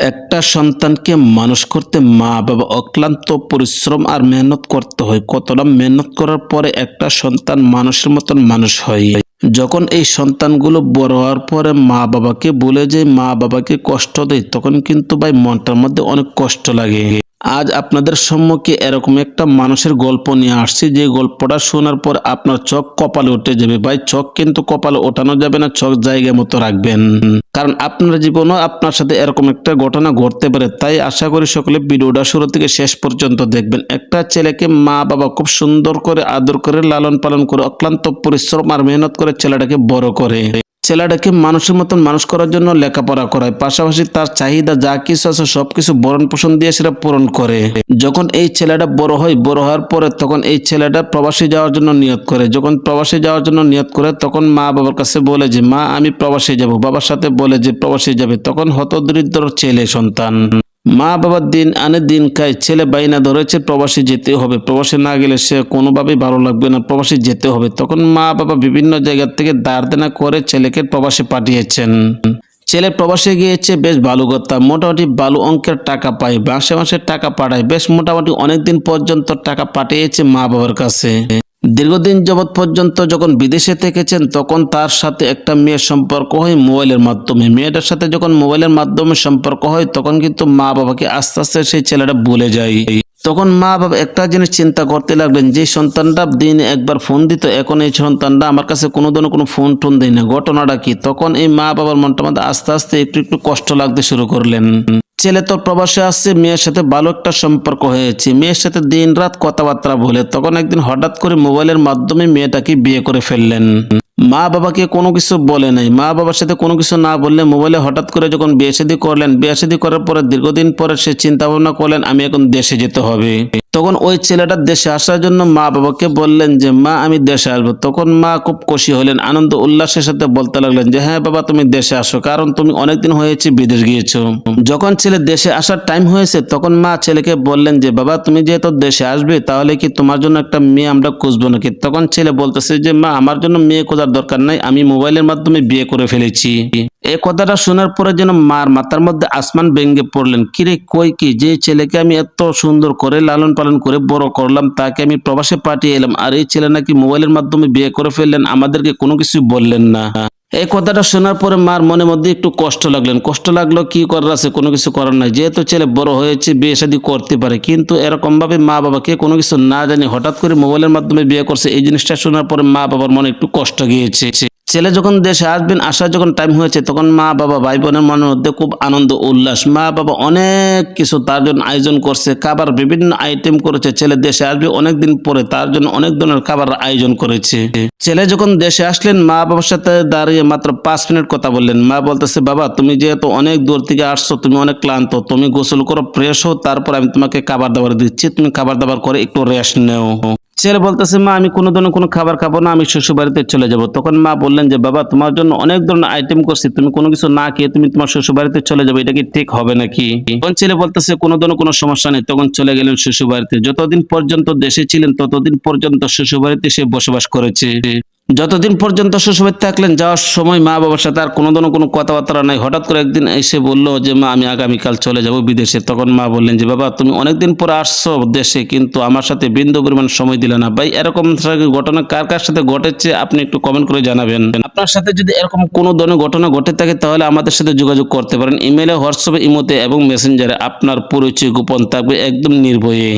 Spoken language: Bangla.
একটা সন্তানকে মানুষ করতে মা বাবা অক্লান্ত পরিশ্রম আর মেহনত করতে হয়। কতটা মেহনত করার পরে একটা সন্তান মানুষের মতন মানুষ হয়? যখন এই সন্তানগুলো বড় হওয়ার পরে মা বাবাকে বলে যে মা বাবাকে কষ্ট দেয়, তখন কিন্তু ভাই মনটার মধ্যে অনেক কষ্ট লাগে। আজ আপনাদের সম্মুখে এরকম একটা মানুষের গল্প নিয়ে আসছি। যে গল্পটা শোনার পর আপনার চোখ কপালে উঠে যাবে। ভাই, চোখ কিন্তু কপালে ওঠানো যাবে না, চোখ জায়গা মতো রাখবেন। কারণ আপনার জীবনও আপনার সাথে এরকম একটা ঘটনা ঘটতে পারে। তাই আশা করি সকলে ভিডিওটা শুরু থেকে শেষ পর্যন্ত দেখবেন। একটা ছেলেকে মা বাবা খুব সুন্দর করে আদর করে লালন পালন করে অক্লান্ত পরিশ্রম আর মেহনত করে ছেলেটাকে বড় করে। ছেলেটাকে মানুষের মতন মানুষ করার জন্য লেখাপড়া করায়। পাশাপাশি তার চাহিদা যা কিছু আছে সবকিছু বরণ পোষণ দিয়ে সেটা পূরণ করে। যখন এই ছেলেটা বড় হয়, বড় হওয়ার পরে তখন এই ছেলেটা প্রবাসী যাওয়ার জন্য নিয়ত করে। যখন প্রবাসী যাওয়ার জন্য নিয়ত করে, তখন মা বাবার কাছে বলে যে, মা, আমি প্রবাসী যাব। বাবার সাথে বলে যে, প্রবাসী যাবে। তখন হতদরিদ্র ছেলে সন্তান। মা বাবার দিন আনে দিন খায়, ছেলে বাইনা ধরেছে, প্রবাসী যেতে হবে। প্রবাসী না গেলে সে কোনোভাবেই ভালো লাগবে না, প্রবাসী যেতে হবে। তখন মা বাবা বিভিন্ন জায়গা থেকে দাঁড় দেনা করে ছেলেকে প্রবাসী পাঠিয়েছেন। ছেলে প্রবাসে গিয়েছে, বেশ ভালো কথা। মোটামুটি ভালো অঙ্কের টাকা পায়, মাসে মাসে টাকা পাঠায়। বেশ মোটামুটি অনেকদিন পর্যন্ত টাকা পাঠিয়েছে মা বাবার কাছে। দীর্ঘদিন যাবৎ পর্যন্ত যখন বিদেশে থেকেছেন, তখন তার সাথে একটা মেয়ের সম্পর্ক হয় মোবাইলের মাধ্যমে। মেয়েটার সাথে যখন মোবাইলের মাধ্যমে সম্পর্ক হয়, তখন কিন্তু মা বাবাকে আস্তে আস্তে সেই ছেলেটা ভুলে যায়। তখন মা বাবা একটা জিনিস চিন্তা করতে লাগলেন যে, সন্তানটা দিন একবার ফোন দিত, এখন এই সন্তানটা আমার কাছে কোনো দিনও কোনো ফোন টোন দেয় না। ঘটনাটা কি? তখন এই মা বাবার মনটা মধ্যে আস্তে আস্তে একটু একটু কষ্ট লাগতে শুরু করলেন। ছেলে তো প্রবাসে আসছে মেয়ের সাথে ভালো একটা সম্পর্ক হয়েছে। মেয়ের সাথে দিন রাত কথাবার্তা বলে, তখন একদিন হঠাৎ করে মোবাইলের মাধ্যমে মেয়েটাকে বিয়ে করে ফেললেন। মা বাবাকে কোনো কিছু বলে নাই। মা বাবার সাথে কোনো কিছু না বললে মোবাইলে হঠাৎ করে যখন বিয়ে করলেন, বিয়ে করার পরে দীর্ঘদিন পরে সে চিন্তা ভাবনা করলেন, আমি এখন দেশে যেতে হবে। তখন ওই ছেলেটা দেশে আসার জন্য মা বাবাকে বললেন যে, মা, আমি দেশে আসব। তখন মা খুব খুশি হলেন, আনন্দ উল্লাসের সাথে বলতে লাগলেন যে হ্যাঁ বাবা, তুমি দেশে আসো, কারণ তুমি অনেকদিন হয়েছে বিদেশ গিয়েছো। যখন ছেলে দেশে আসার টাইম হয়েছে, তখন মা ছেলেকে বললেন যে, বাবা, তুমি যেহেতু দেশে আসবে, তাহলে কি তোমার জন্য একটা মেয়ে আমরা খুঁজবো নাকি? তখন ছেলে বলতেছে যে, মা, আমার জন্য মেয়ে খোঁজার দরকার নাই, আমি মোবাইলের মাধ্যমে বিয়ে করে ফেলেছি। এই কথাটা শোনার পরে যেন মার মাথার মধ্যে আসমান ভেঙে পড়লেন। কিরে, কই কি? যে ছেলেকে আমি এত সুন্দর করে লালন পালন করে বড় করলাম, তাকে আমি প্রবাসে পাঠিয়ে এলাম। আর এই ছেলে নাকি মোবাইলের মাধ্যমে বিয়ে করে ফেললেন, আমাদেরকে কোনো কিছু বললেন না। এই কথাটা শোনার পরে মার মনের মধ্যে একটু কষ্ট লাগলেন। কষ্ট লাগল কি করার আছে, কোনো কিছু করার নাই। যেহেতু ছেলে বড় হয়েছে, বিয়ে শাদি করতে পারে, কিন্তু এরকম ভাবে মা বাবাকে কোনো কিছু না জানি হঠাৎ করে মোবাইলের মাধ্যমে বিয়ে করছে, এই জিনিসটা শোনার পরে মা বাবার মনে একটু কষ্ট গিয়েছে। ছেলে যখন দেশে আসবেন, আসার যখন টাইম হয়েছে, তখন মা, বাবা ভাই বোনের মনের মধ্যে খুব আনন্দ, উল্লাস। মা, বাবা অনেক কিছু তার জন্য আয়োজন করছে, খাবার বিভিন্ন আইটেম করেছে। ছেলে দেশে আসবে অনেক দিন পরে তার জন্য অনেক ধরনের খাবার আয়োজন করেছে। ছেলে যখন দেশে আসলেন, মা, বাবার সাথে দাঁড়িয়ে মাত্র পাঁচ মিনিট কথা বললেন। মা বলতেছে, বাবা, তুমি যেহেতু অনেক দূর থেকে আসছো, তুমি অনেক ক্লান্ত, তুমি গোসল করো, ফ্রেশ হো তারপর আমি তোমাকে খাবার দাবার দিচ্ছি, তুমি খাবার দাবার করে একটু রেস্ট নেও। ছেলে বলতেছে, মা, আমি কোনো ধরনের কোনো খাবার খাব না, আমি শ্বশুর বাড়িতে চলে যাব। তখন মা বললেন যে, বাবা, তোমার জন্য অনেক ধরনের আইটেম করছি, তুমি কোনো কিছু না খেয়ে তুমি তোমার শ্বশুর বাড়িতে চলে যাবে, এটা কি ঠিক হবে নাকি? তখন ছেলে বলতেছে, কোনো ধরনের কোনো সমস্যা নেই। তখন চলে গেলেন শ্বশুর বাড়িতে যতদিন পর্যন্ত দেশে ছিলেন, ততদিন পর্যন্ত শ্বশুর বাড়িতে সে বসবাস করেছে। যতদিন পর্যন্ত শ্বশুরবাড়ি থাকলেন, যাওয়ার সময় মা বাবার সাথে আর কোনো কোনো কথাবার্তা নাই। হঠাৎ করে একদিন এসে বলল যে, মা, আমি আগামীকাল চলে যাব বিদেশে। তখন মা বললেন যে, বাবা, তুমি অনেকদিন পরে আসছো দেশে, কিন্তু আমার সাথে বিন্দু পরিমাণ সময় দিলে না। ভাই, এরকম ঘটনা কার কার সাথে ঘটেছে, আপনি একটু কমেন্ট করে জানাবেন। আপনার সাথে যদি এরকম কোনো ধরনের ঘটনা ঘটে থাকে, তাহলে আমাদের সাথে যোগাযোগ করতে পারেন। ইমেলে, হোয়াটসঅ্যাপে, ইমোতে এবং মেসেঞ্জারে। আপনার পরিচয় গোপন থাকবে একদম নির্ভয়ে।